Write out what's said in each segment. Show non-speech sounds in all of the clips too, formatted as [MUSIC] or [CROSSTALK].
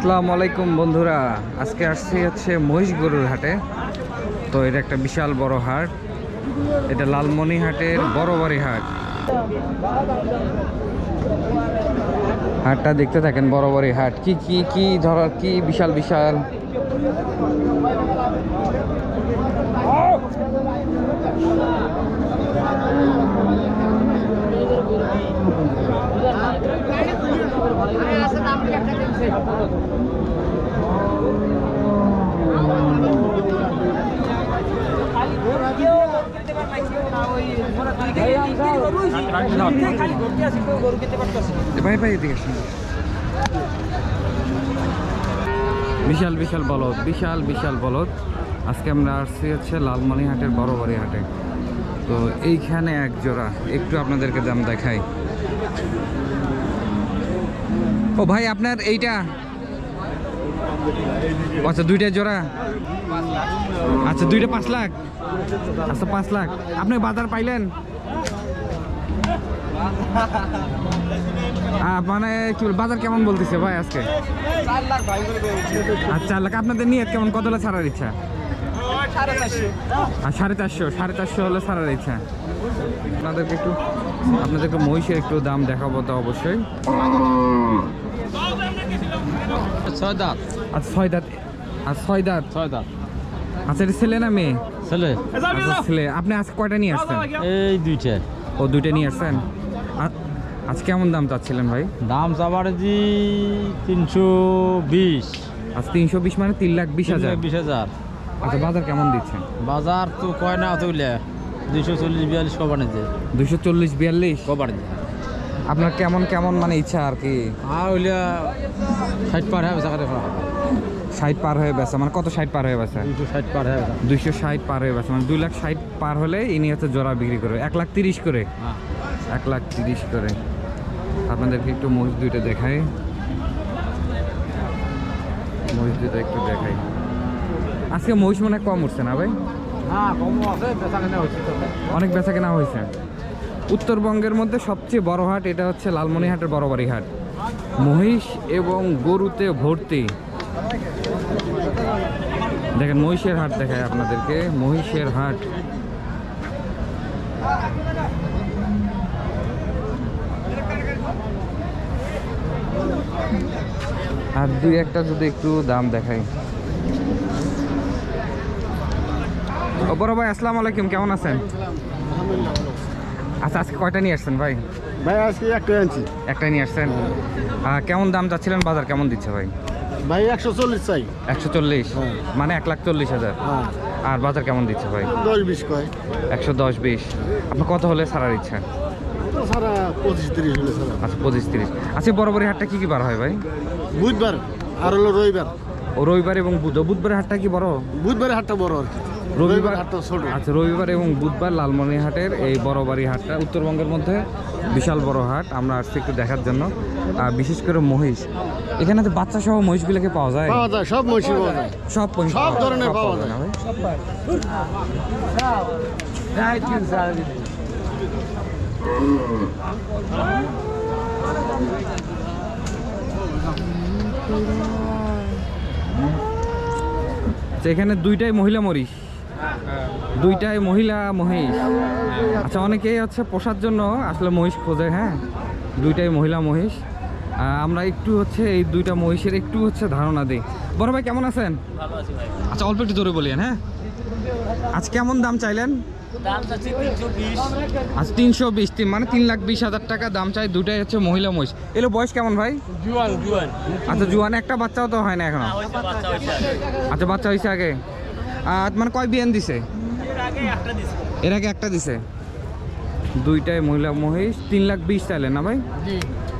আসসালামু আলাইকুম বন্ধুরা। আজকে আসছি হচ্ছে মহিষ গরুর হাটে। তো এটা একটা বিশাল বড় হাট। এটা লালমনিহাটের বড় বাড়ি হাট। হাটটা দেখতে থাকেন, বড় বাড়ি হাট। কি কি কি ধরার কি বিশাল বিশাল? এ বিশাল বিশাল বলদ, বিশাল বিশাল বলদ। আজকে আমরা আসছি হচ্ছে লালমনিহাটের বড় বাড়ি হাটে তো এইখানে এক জোড়া একটু আপনাদেরকে দাম দেখাই। ও ভাই, আপনার এইটা? আচ্ছা দুইটা জোড়া? আচ্ছা দুইটা পাঁচ লাখ। আচ্ছা পাঁচ লাখ। আপনি বাজার পাইলেন? মানে কি বল, বাজার কেমন বলতেছে ভাই আজকে? আর চার লাখ। আপনাদের নিয়ে কেমন? কত হলে ছাড়ার ইচ্ছা? সাড়ে চারশো। সাড়ে চারশো হলে ছাড়ার ইচ্ছা। আপনাদেরকে একটু আপনাদেরকে মহিষের একটু দাম দেখাবো তো অবশ্যই। ছয় দাঁত। আচ্ছা ছয় দাঁত আর ছয় দাঁত। ছয় দাঁত। আচ্ছা এটা ছেলে না মেয়ে? ছেলে। আচ্ছা ছেলে। আপনি আজকে কয়টা নিয়ে আসছেন? এই দুইটা। ও দুইটা নিয়ে আসছেন? আ- আজ কেমন দাম চাচ্ছিলেন ভাই? দাম চাবার জি তিনশো বিশ। আজ তিনশো বিশ মানে তিন লাখ বিশ হাজার? বিশ হাজার। আচ্ছা বাজার কেমন দিচ্ছেন? বাজার তো কয় না তুলে দুইশো চল্লিশ বিয়াল্লিশ কবার নিতে দুশো চল্লিশ বিয়াল্লিশ? কবার নিতে আপনার কেমন কেমন মানে ইচ্ছা আর কি? হইলে ষাট পার হ্যাঁ বেচা ষাট পার হয়ে বেচা মানে কত ষাট পার হয়ে বেচা? দুইশো ষাট পার হ্যাঁ দুইশো ষাট পার হয়ে বেচা মানে দুই লাখ ষাট পার হলে ইনি হচ্ছে জোড়া বিক্রি করে এক লাখ তিরিশ করে? হ্যাঁ। এক লাখ তিরিশ করে। আপনাদেরকে একটু মহিষ দুইটা দেখাই। মহিষ দুইটা একটু দেখাই। আজকে মহিষ মনে কম উঠছে না ভাই? হ্যাঁ কমও আছে বেচা কেনা হচ্ছে অনেক বেচা কেনা হয়েছে? উত্তরবঙ্গের মধ্যে সবচেয়ে বড় হাট, এটা হচ্ছে লালমনিহাটের বড়বাড়ি হাট। মহিষ এবং গরুতে ভর্তি। দেখেন, মহিষের হাট দেখায় আপনাদেরকে, মহিষের হাট। আর দুই একটা যদি একটু দাম দেখাই। বড় ভাই, আসসালামু আলাইকুম, কেমন আছেন? আচ্ছা আজকে কয়টা নিয়ে আসছেন ভাই? ভাই আজকে একটা আনছি। একটাই নিয়ে আসছেন। কেমন দাম চাচ্ছিলেন? বাজার কেমন দিচ্ছে ভাই? ভাই একশো চল্লিশ চাই। একশো চল্লিশ? হ্যাঁ। মানে এক লাখ চল্লিশ হাজার? হ্যাঁ। আর বাজার কেমন দিচ্ছে ভাই? দশ বিশ কয়। একশো দশ বিশ। আপনার কত হলে ছাড়ার ইচ্ছা আচ্ছা পঁচিশ তিরিশ। আচ্ছা বরাবরই হাটটা কি কি বার হয় ভাই? বুধবার আর হলো রবিবার। ও রবিবার এবং বুধ বুধবারের হাটটা কি বড়? বুধবারে হাটটা বড় আর কি। রবিবার আচ্ছা রবিবার এবং বুধবার লালমনিরহাটের এই বড় বাড়ি হাটটা। উত্তরবঙ্গের মধ্যে বিশাল বড় হাট আমরা আসছি একটু দেখার জন্য। আর বিশেষ করে মহিষ। এখানে তো বাচ্চা সহ মহিষগুলোকে পাওয়া যায়। পাওয়া যায় সব পাওয়া যায়। সব মহিষ সব ধরনের পাওয়া যায়। আচ্ছা, এখানে দুইটাই মহিলা মরিচ। দুইটাই মহিলা মহিষ। আচ্ছা অনেকেই হচ্ছে পোষার জন্য আসলে মহিষ খোঁজে হ্যাঁ? দুইটাই মহিলা মহিষ। আমরা একটু হচ্ছে এই দুইটা মহিষের একটু হচ্ছে ধারণা দিই। বড় ভাই কেমন আছেন? আচ্ছা অল্প একটু জোরে বলিয়েন হ্যাঁ? আজ কেমন দাম চাইলেন? আজ তিনশো বিশ। তিন মানে তিন লাখ বিশ হাজার টাকা দাম চাই দুটাই হচ্ছে মহিলা মহিষ। এলো বয়স কেমন ভাই? জুয়ান জুয়ান। আচ্ছা জুয়ান একটা বাচ্চাও তো হয় না এখনও? আচ্ছা বাচ্চা হয়েছে আগে। আর মানে কয় বিয়ান দিছে? এর আগে একটা দিছে। দুইটাই মহিলা মহিষ তিন লাখ বিশ চাইলেন না ভাই?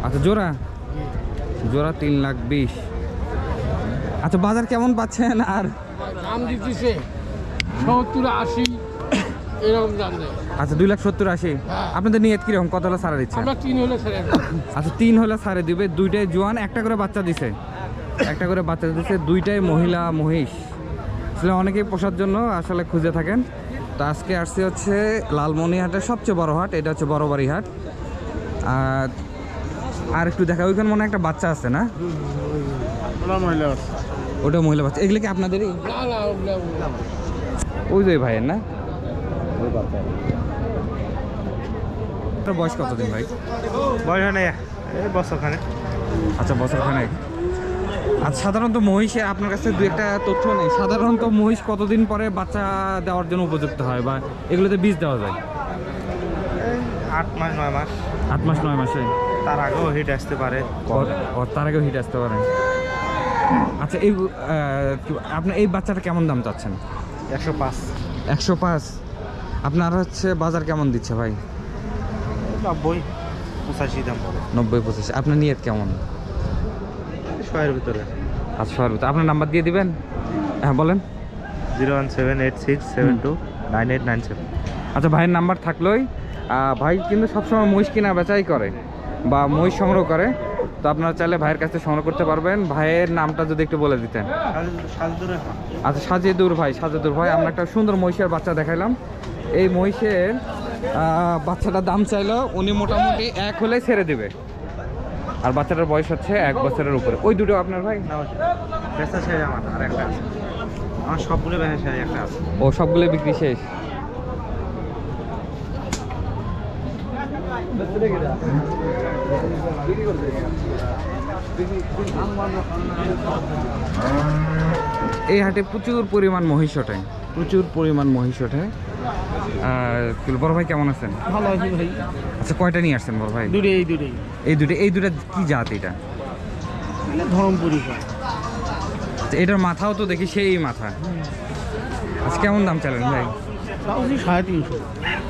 আচ্ছা জোড়া? জোড়া তিন লাখ বিশ। আচ্ছা বাজার কেমন পাচ্ছেন আর? দাম দিতেছে সত্তর আশি এরকম দাম আচ্ছা দুই লাখ সত্তর আশি। আপনাদের নিয়ত কীরকম? কত হলে সারা দিচ্ছে? তিন হলে আচ্ছা তিন হলে সারে দিবে। দুইটাই জোয়ান একটা করে বাচ্চা দিছে। একটা করে বাচ্চা দিছে দুইটাই মহিলা মহিষ। আসলে অনেকেই পোষার জন্য আসলে খুঁজে থাকেন। তো আজকে আসছে হচ্ছে লালমনিহাটের সবচেয়ে বড় হাট এটা হচ্ছে বড়বাড়ি হাট। আর আর একটু দেখা ওইখানে মনে একটা বাচ্চা আছে না? ওটা মহিলা বাচ্চা। এগুলো কি আপনাদেরই। ওই যে ভাইয়ের না? বয়স কতদিন ভাই? বয়স হয় না এই বছরখানে আচ্ছা বছর খানেক। আচ্ছা সাধারণত মহিষে আপনার কাছে দু একটা তথ্য নেই। সাধারণত মহিষ কতদিন পরে বাচ্চা দেওয়ার জন্য উপযুক্ত হয় বা এগুলোতে বীজ দেওয়া যায়? আট মাস নয় মাস। আট মাস নয় মাসে? তার আগেও হিট আসতে পারে। তার আগেও হিট আসতে পারে। আচ্ছা এই আপনার এই বাচ্চাটা কেমন দাম চাচ্ছেন? একশো পাঁচ। একশো পাঁচ? আপনার হচ্ছে বাজার কেমন দিচ্ছে ভাই? নব্বই পঁচাশি দাম নব্বই পঁচিশ। আপনার নিয়ত কেমন? শয়ের ভিতরে আচ্ছা তো আপনার নাম্বার দিয়ে দিবেন? হ্যাঁ বলেন। Zero one seven eight six seven two nine eight nine seven. আচ্ছা ভাইয়ের নাম্বার থাকলোই। ভাই কিন্তু সবসময় মহিষ কিনা বেচাই করে বা মহিষ সংগ্রহ করে। তো আপনারা চাইলে ভাইয়ের কাছে সংগ্রহ করতে পারবেন। ভাইয়ের নামটা যদি একটু বলে দিতেন। আচ্ছা সাজেদুর ভাই সাজেদুর ভাই আমরা একটা সুন্দর মহিষের বাচ্চা দেখাইলাম। এই মহিষের আহ, বাচ্চাটার দাম চাইলো উনি মোটামুটি এক হলে ছেড়ে দিবে। আর বাচ্চাটার বয়স হচ্ছে এক বছরের উপরে। ওই দুটো আপনার ভাই? না বেচা শেষ আমার আর একটা আছে। আমার সবগুলো বেচা শেষ একটা আছে। ও সবগুলো বিক্রি শেষ? এই হাটে প্রচুর পরিমাণ মহিষ ওঠে। প্রচুর পরিমাণ মহিষ ওঠে। আর কি বড় ভাই কেমন আছেন? ভালো আছি ভাই। আচ্ছা কয়টা নিয়ে আসছেন বড় ভাই? দূরে এই দূরেই এই দুটো এই দুটো কি জাত এটা? ধরমপুরি আচ্ছা, এটার মাথাও তো দেখি সেই মাথা। আচ্ছা কেমন দাম চালেন ভাই? সাড়ে তিনশো।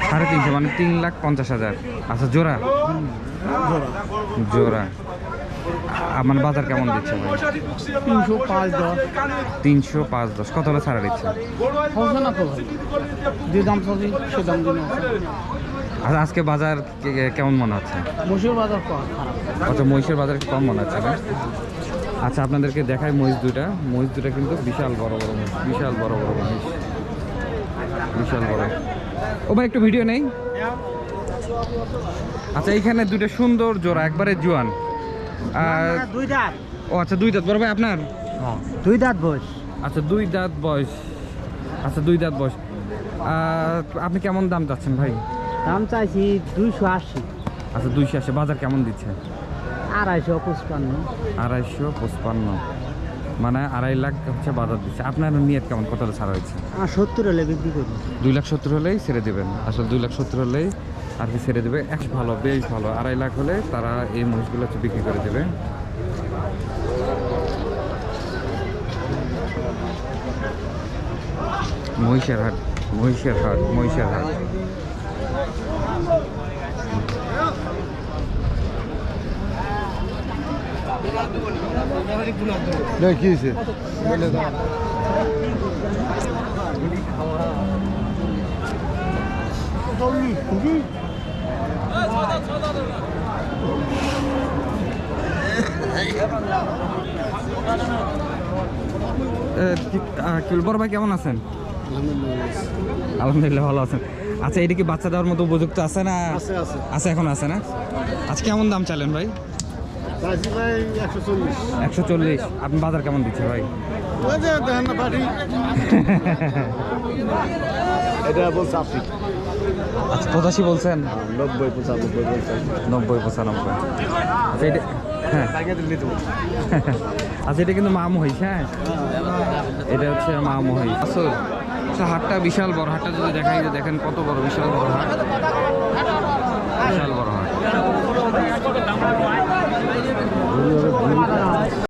সাড়ে তিনশো মানে তিন লাখ পঞ্চাশ হাজার। আচ্ছা জোড়া। জোড়া। জোড়া আ- মানে বাজার কেমন দিচ্ছে ভাই? তিনশো পাঁচ দশ। তিনশো পাঁচ দশ কত হলে ছাড়া দিচ্ছে? হবে না তো যে দাম পাবি সে দাম দিন আর আজকে বাজার কেমন মনে হচ্ছে? মসুর বাজার কম আচ্ছা মহিষের বাজার কম মনে হচ্ছে না? আচ্ছা আপনাদেরকে দেখাই মহিষ দুটা মহিষ দুটা কিন্তু বিশাল বড় বড় মহিষ বিশাল বড় বড় মহিষ। বিশাল বড়। ও ভাই একটু ভিডিও নেই? আচ্ছা এইখানে দুটো সুন্দর জোড়া একবারে জোয়ান। দুই দাঁত। ও আচ্ছা দুই দাঁত। বড় ভাই আপনার? দুই দাঁত বয়স। আচ্ছা দুই দাঁত বয়স। আচ্ছা দুই দাঁত বয়স। আপনি কেমন দাম চাচ্ছেন ভাই? দাম চাইছি দুইশো আশি। আচ্ছা দুইশো আশি। বাজার কেমন দিচ্ছে? আড়াইশো পঁচপান্ন। আড়াইশো পঁচপান্ন। মানে আড়াই লাখ হচ্ছে বাজার দিচ্ছে। আপনার নিয়ত কেমন? কত ছাড়া হয়েছে? সত্তর হলে বিক্রি করি দুই লাখ সত্তর হলেই ছেড়ে দেবেন। আসলে দুই লাখ সত্তর হলেই আর কি ছেড়ে দেবে। এক ভালো বেশ ভালো। আড়াই লাখ হলে তারা এই মহিষগুলো হচ্ছে বিক্রি করে দেবে। মহিষের হাট মহিষের হাট মহিষের হাট। কি? হয়েছে এ, কি- আহ, কি বলব, বড় ভাই কেমন আছেন? আলহামদুলিল্লাহ ভালো আছেন। আচ্ছা এটা কি বাচ্চা দেওয়ার মতো উপযুক্ত আছে না আছে এখন আছে না? আচ্ছা কেমন দাম চাইলেন ভাই? ভাই একশো চল্লিশ। আপনি বাজার কেমন দিচ্ছেন ভাই? [LAUGHS] এটা বলছে আপনি। আচ্ছা, পঁচাশি বলছেন? নব্বই পঁচানব্বই বলছেন। নব্বই পঁচানব্বই। আচ্ছা এটা হ্যাঁ। আচ্ছা, এটা কিন্তু মা হইছে হ্যাঁ? এটা হচ্ছে মাম হই আসল। আচ্ছা, হাটটা বিশাল বড় হাটটা যদি দেখাই যে দেখেন কত বড় বিশাল বড় হাট। বিশাল বড় হাট।